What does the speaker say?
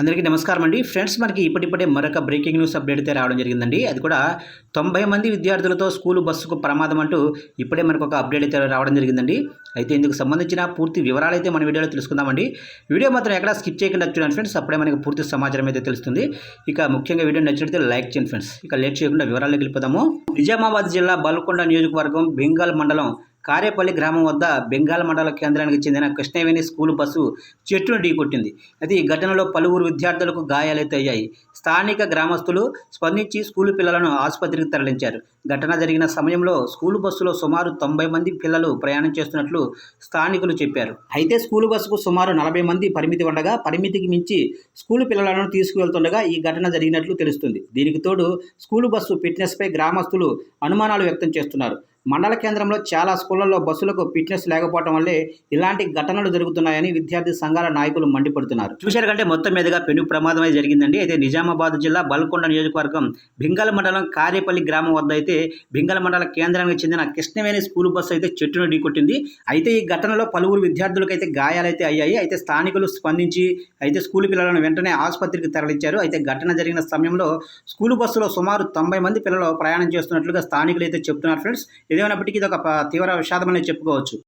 అందరికీ నమస్కారం అండి. ఫ్రెండ్స్ మనకి ఇప్పటిప్పుడే మరొక బ్రేకింగ్ న్యూస్ అప్డేట్ అయితే రావడం జరిగిందండి. అది కూడా తొంభై మంది విద్యార్థులతో స్కూలు బస్సుకు ప్రమాదం అంటూ ఇప్పుడే మనకు ఒక అప్డేట్ అయితే రావడం జరిగిందండి. అయితే ఇందుకు సంబంధించిన పూర్తి వివరాలు అయితే మన వీడియోలో తెలుసుకుందామండి. వీడియో మాత్రం ఎక్కడ స్కిప్ చేయకుండా చూడండి ఫ్రెండ్స్. అప్పుడే మనకి పూర్తి సమాచారం అయితే తెలుస్తుంది. ఇక ముఖ్యంగా వీడియో నచ్చినట్లయితే లైక్ చేయండి ఫ్రెండ్స్. ఇక లేట్ చేయకుండా వివరాల్లోకి వెళ్ళిపోదాము. నిజామాబాద్ జిల్లా బల్కొండ నియోజకవర్గం బెంగాల్ మండలం కారేపల్లి గ్రామం వద్ద బెంగాల్ మండల కేంద్రానికి చెందిన కృష్ణవేణి స్కూలు బస్సు చెట్టును ఢీకొట్టింది. అది ఈ ఘటనలో పలువురు విద్యార్థులకు గాయాలైతయ్యాయి. స్థానిక గ్రామస్తులు స్పందించి స్కూలు పిల్లలను ఆసుపత్రికి తరలించారు. ఘటన జరిగిన సమయంలో స్కూలు బస్సులో సుమారు తొంభై మంది పిల్లలు ప్రయాణం చేస్తున్నట్లు స్థానికులు చెప్పారు. అయితే స్కూలు బస్సుకు సుమారు నలభై మంది పరిమితి ఉండగా పరిమితికి మించి స్కూలు పిల్లలను తీసుకువెళ్తుండగా ఈ ఘటన జరిగినట్లు తెలుస్తుంది. దీనికి తోడు స్కూలు బస్సు ఫిట్నెస్పై గ్రామస్తులు అనుమానాలు వ్యక్తం చేస్తున్నారు. మండల కేంద్రంలో చాలా స్కూళ్ళలో బస్సులకు ఫిట్నెస్ లేకపోవడం వల్లే ఇలాంటి ఘటనలు జరుగుతున్నాయని విద్యార్థి సంఘాల నాయకులు మండిపడుతున్నారు. చూశారు కంటే మొత్తం మీదుగా పెను ప్రమాదం అయితే జరిగిందండి. అయితే నిజామాబాద్ జిల్లా బల్కొండ నియోజకవర్గం భింగల మండలం కారేపల్లి గ్రామం వద్ద అయితే భింగల మండల కేంద్రానికి చెందిన కృష్ణవేణి స్కూల్ బస్సు అయితే చెట్టును ఢీకొట్టింది. అయితే ఈ ఘటనలో పలువురు విద్యార్థులకు అయితే గాయాలైతే అయ్యాయి. అయితే స్థానికులు స్పందించి అయితే స్కూల్ పిల్లలను వెంటనే ఆసుపత్రికి తరలించారు. అయితే ఘటన జరిగిన సమయంలో స్కూల్ బస్సులో సుమారు తొంభై మంది పిల్లలు ప్రయాణం చేస్తున్నట్లుగా స్థానికులు అయితే చెప్తున్నారు ఫ్రెండ్స్. ఏదేమైనప్పటికీ ఇది ఒక తీవ్ర తీవ్ర విషాదమని చెప్పుకోవచ్చు.